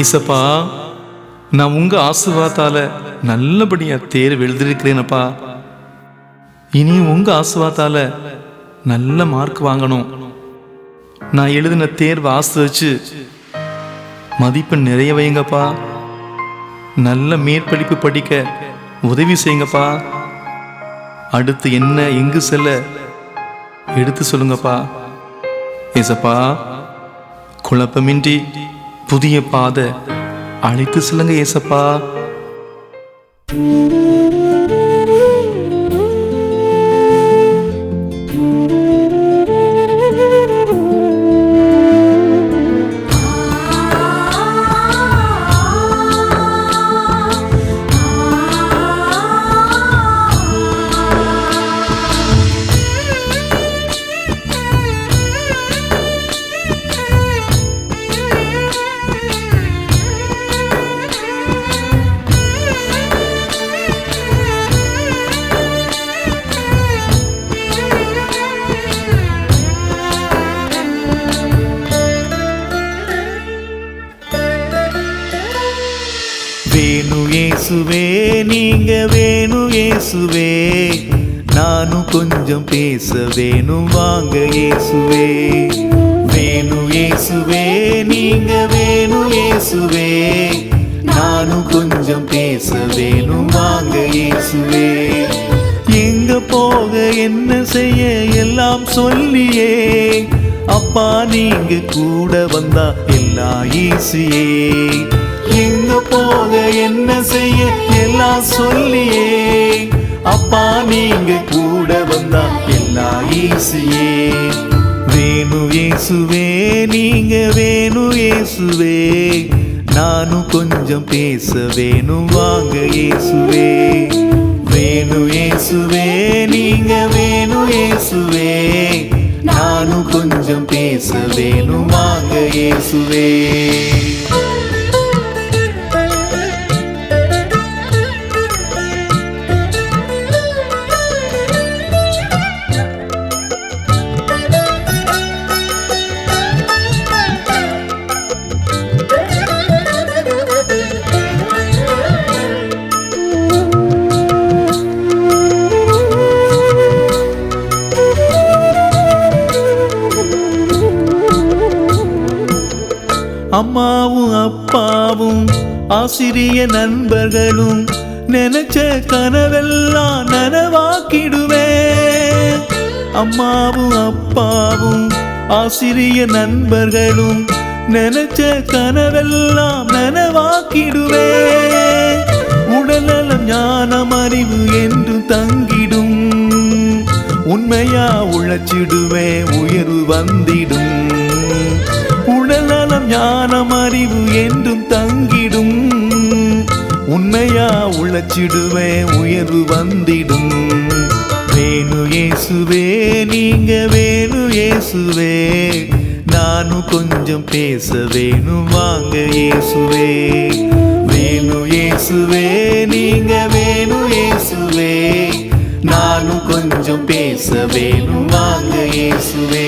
ஈசப்பா நான் உங்க ஆசீர்வாதால நல்லபடியா தேர்வு எழுதியிருக்கிறேனப்பா. இனி உங்க ஆசீர்வாதால நல்ல மார்க் வாங்கணும். நான் எழுதின தேர்வை ஆசிரிச்சு மதிப்பெண் நிறைய வைங்கப்பா. நல்ல மேற்படிப்பு படிக்க உதவி செய்யுங்கப்பா. அடுத்து என்ன எங்கு செல்ல எடுத்து சொல்லுங்கப்பா. ஏசப்பா குழப்பமின்றி புதிய பாதை. அழைத்து செல்லுங்க ஏசப்பா. இயேசுவே நீங்க வேணும் இயேசுவே. நானும் கொஞ்சம் பேச வேணும் வாங்க இயேசுவே. வேணும் இயேசுவே நீங்க வேணும் இயேசுவே. நானும் கொஞ்சம் பேச வேணும் வாங்க இயேசுவே. எங்க போக என்ன செய்ய எல்லாம் சொல்லியே. அப்பா நீங்க கூட வந்தா எல்லாம் ஈசியே போக என்ன செய்ய? எல்லாம் சொல்லியே. அப்பா நீங்க கூட வந்தா எல்லாம் ஈசியே வேணு ஏசுவே நீங்க வேணு ஏசுவே நானும் கொஞ்சம் பேச வேணும் வாங்க ஏசுவே வேணு ஏசுவே நீங்க வேணு ஏசுவே நானும் கொஞ்சம் பேச வேணும் வாங்க ஏசுவே அம்மாவும் அப்பாவும் ஆசிரிய நண்பர்களும் நினைச்ச கனவெல்லாம் நனவாக்கிடுவேன் அம்மாவும் அப்பாவும் ஆசிரிய நண்பர்களும் நினைச்ச கனவெல்லாம் நனவாக்கிடுவேன் உடல்நலம் ஞானம் அறிவு என்று தங்கிடும். உண்மையா உழைச்சிடுவேன் உயர்வு வந்திடும். ஞானம் அறிவு என்றும் தங்கிடும். உண்மையா உழைச்சிடுவே உயர்வு வந்திடும். வேணு ஏசுவே நீங்க வேணு ஏசுவே நானும் கொஞ்சம் பேச வேணும் வாங்க ஏசுவே வேணு ஏசுவே நீங்க வேணு ஏசுவே நானும் கொஞ்சம் பேச வேணும் வாங்க இயேசுவே.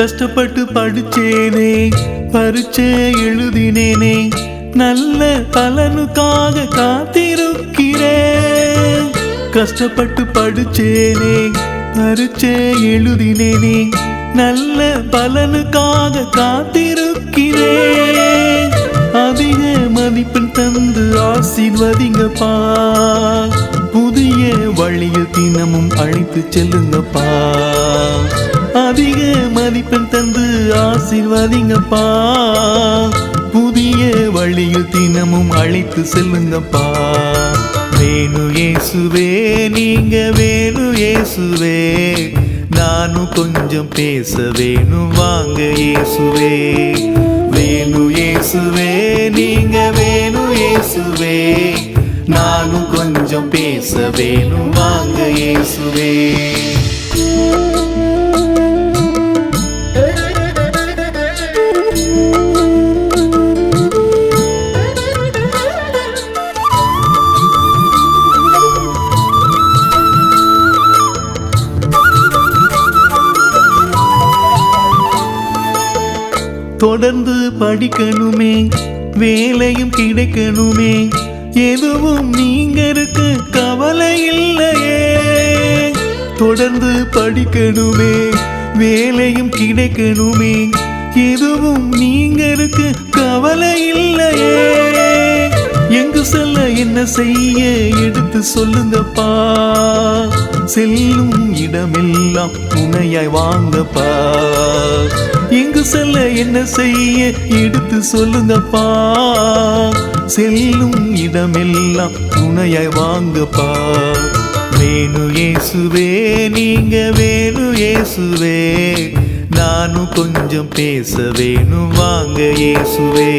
கஷ்டப்பட்டு படிச்சேனே பரீட்சை எழுதினேனே நல்ல பலனுக்காக காத்திருக்கிறேன். கஷ்டப்பட்டு படிச்சேனே பரீட்சை எழுதினேனே நல்ல பலனுக்காக காத்திருக்கிறேன். அதிக மதிப்பெண் தந்து ஆசீர்வதிங்கப்பா. புதிய வழியில் தினமும் அழைத்து செல்லுங்கப்பா. அதிக மதிப்பெண் தந்து ஆசிர்வாதிங்கப்பா. புதிய வழியில் தினமும் அழைத்து செல்லுங்கப்பா. வேணு ஏசுவே நீங்க வேணு ஏசுவே நானும் கொஞ்சம் பேச வேணும் வாங்க இயேசுவே. வேணு இயேசுவே நீங்க வேணு இயேசுவே. நானும் கொஞ்சம் பேச வேணும் வாங்க இயேசுவே. தொடர்ந்து படிக்கணுமே வேலையும் கிடைக்கணுமே எதுவும் நீங்க இருக்க கவலை இல்லையே தொடர்ந்து படிக்கணுமே வேலையும் கிடைக்கணுமே எதுவும் நீங்க இருக்க கவலை இல்லையே எங்கு செல்ல என்ன செய்ய எடுத்து சொல்லுங்கப்பா. செல்லும் இடமெல்லாம் துணையாய் வாங்கப்பா. சொல்ல என்ன செய்ய? எடுத்து சொல்லுங்கப்பா. செல்லும் இடமெல்லாம் துணையாய் வாங்கப்பா. வேணு ஏசுவே நீங்க வேணு ஏசுவே நானும் கொஞ்சம் பேச வேணும் வாங்க ஏசுவே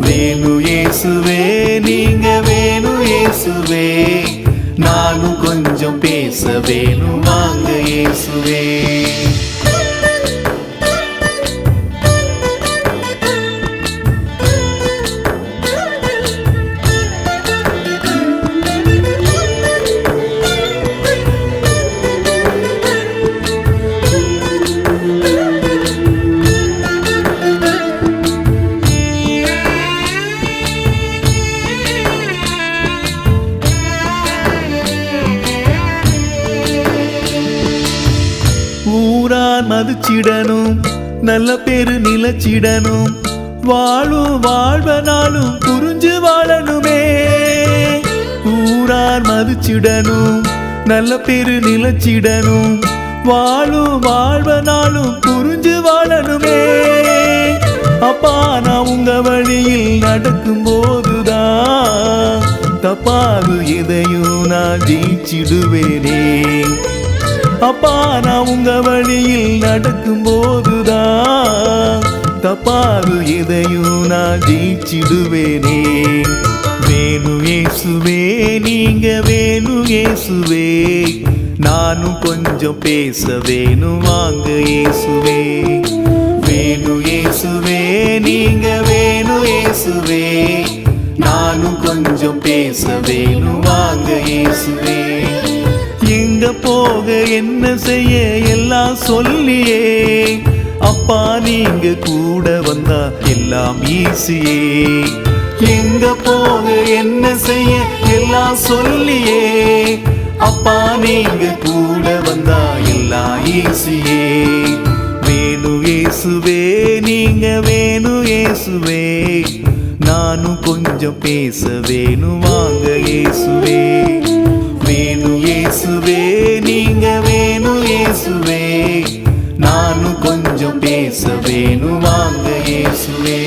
வேணு ஏசுவே நீங்க வேணு ஏசுவே நானும் கொஞ்சம் பேச வேணும் வாங்க இயேசுவே. நான் மதிச்சிடணும். நல்ல பேரு நிலச்சிடணும். வாழும் வாழ்வனாலும் புரிஞ்சு வாழணுமே. ஊரார் மதிச்சிடணும். நல்ல பேரு நிலச்சிடணும். வாழும் வாழ்வனாலும் புரிஞ்சு வாழணுமே. அப்பா நான் உங்க வழியில் நடக்கும் போதுதான் தப்பாது எதையும் நான் ஜெயிச்சிடுவேனே. அப்பா நான் உங்க வழியில் நடக்கும் போதுதான் தப்பாது எதையும் நான் ஜெயிச்சிடுவேனே. வேணு ஏசுவே நீங்க வேணு ஏசுவே நானும் கொஞ்சம் பேச வேணும் வாங்க ஏசுவே வேணு ஏசுவே நீங்க வேணு ஏசுவே நானும் கொஞ்சம் பேச வேணும் வாங்க ஏசுவே எங்க போக என்ன செய்ய எல்லாம் சொல்லியே. அப்பா நீங்க கூட வந்தா எல்லாம் ஈஸியே. எங்க போக என்ன செய்ய எல்லாம் சொல்லியே. அப்பா நீங்க கூட வந்தா எல்லாம் ஈஸியே. வேணு ஏசுவே நீங்க வேணு ஏசுவே. நானும் கொஞ்சம் பேச வேணும் வாங்க ஏசுவே. இயேசுவே நானும் கொஞ்சம் பேச வேணும் வாங்க இயேசுவே.